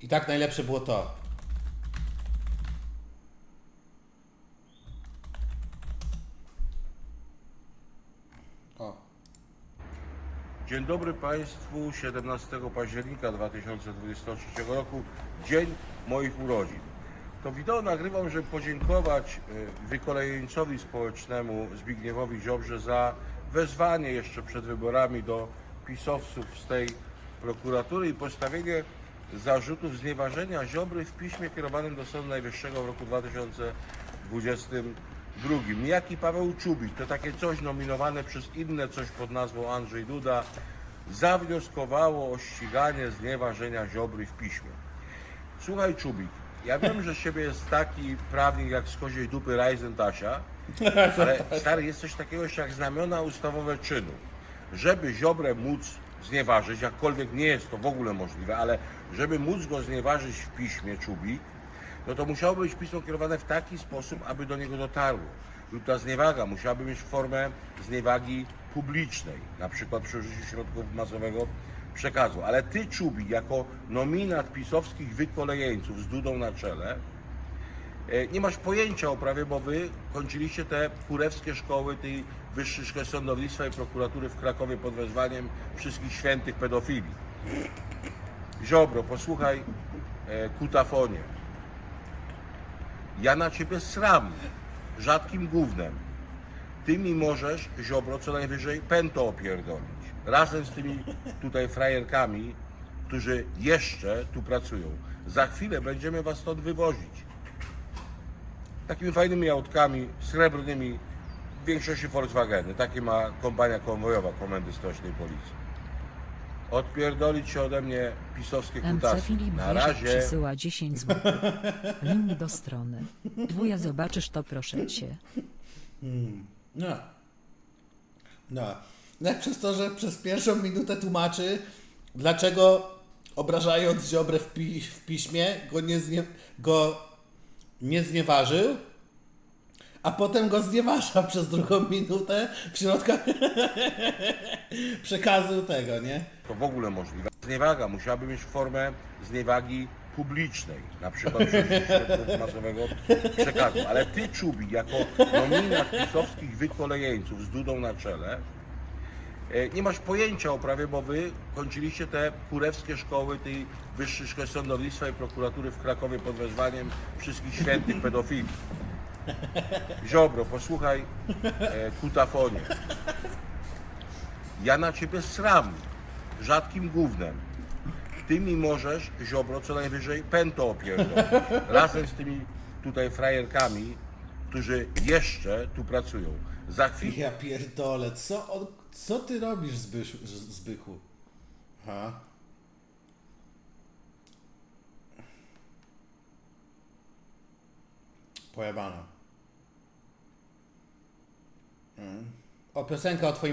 I tak najlepsze było to. O. Dzień dobry Państwu, 17 października 2023 roku, dzień moich urodzin. To wideo nagrywam, żeby podziękować e, wykolejeńcowi społecznemu Zbigniewowi Ziobrze za wezwanie jeszcze przed wyborami do pisowców z tej prokuratury i postawienie zarzutów znieważenia Ziobry w piśmie kierowanym do Sądu Najwyższego w roku 2022. Niejaki Paweł Czubik, to takie coś nominowane przez inne coś pod nazwą Andrzej Duda, zawnioskowało o ściganie znieważenia Ziobry w piśmie. Słuchaj Czubik, ja wiem, że z ciebie jest taki prawnik jak z koziej dupy Rajzen Tasia, ale stary, jest coś takiego jak znamiona ustawowe czynu. Żeby Ziobrę móc znieważyć, jakkolwiek nie jest to w ogóle możliwe, ale żeby móc go znieważyć w piśmie Czubik, no to musiałoby być pismo kierowane w taki sposób, aby do niego dotarło. Lub ta zniewaga musiałaby mieć formę zniewagi publicznej, na przykład przy użyciu środków masowego przekazu. Ale ty, Czubik, jako nominat pisowskich wykolejeńców z Dudą na czele, nie masz pojęcia o prawie, bo wy kończyliście te kurewskie szkoły tej Wyższej Szkoły Sądownictwa i Prokuratury w Krakowie pod wezwaniem wszystkich świętych pedofilii. Ziobro, posłuchaj e, kutafonie. Ja na ciebie sram rzadkim gównem. Ty mi możesz, Ziobro, co najwyżej pęto opierdolić. Razem z tymi tutaj frajerkami, którzy jeszcze tu pracują. Za chwilę będziemy was stąd wywozić. Takimi fajnymi autkami, srebrnymi, w większości Volkswageny. Takie ma kompania konwojowa Komendy Stocznej Policji. Odpierdolić się ode mnie pisowskie MC kutasy. Filip Na razie. przesyła 10 zł. Link do strony. Dwuja zobaczysz to proszę cię. No. No. No przez to, że przez pierwszą minutę tłumaczy, dlaczego obrażając Ziobrę w, pi- w piśmie go nie, znie- go nie znieważył, a potem go znieważa przez drugą minutę w środku przekazu tego, nie? to w ogóle możliwe. Zniewaga musiałaby mieć formę zniewagi publicznej, na przykład środków masowego przekazu. Ale ty, Czubik, jako nominat pisowskich wykolejeńców z Dudą na czele, nie masz pojęcia o prawie, bo wy kończyliście te kurewskie szkoły tej Wyższej Szkoły Sądownictwa i Prokuratury w Krakowie pod wezwaniem wszystkich świętych pedofilii. Ziobro, posłuchaj e, kutafonie. Ja na ciebie sram rzadkim gównem. Ty mi możesz, Ziobro, co najwyżej pęto opierdolić. Razem z tymi tutaj frajerkami, którzy jeszcze tu pracują. Za chwilę... Ja pierdolę, co, on, co ty robisz Zbysz, Zbychu? Ha? Pojebana. Mm. O, piosenka o twoim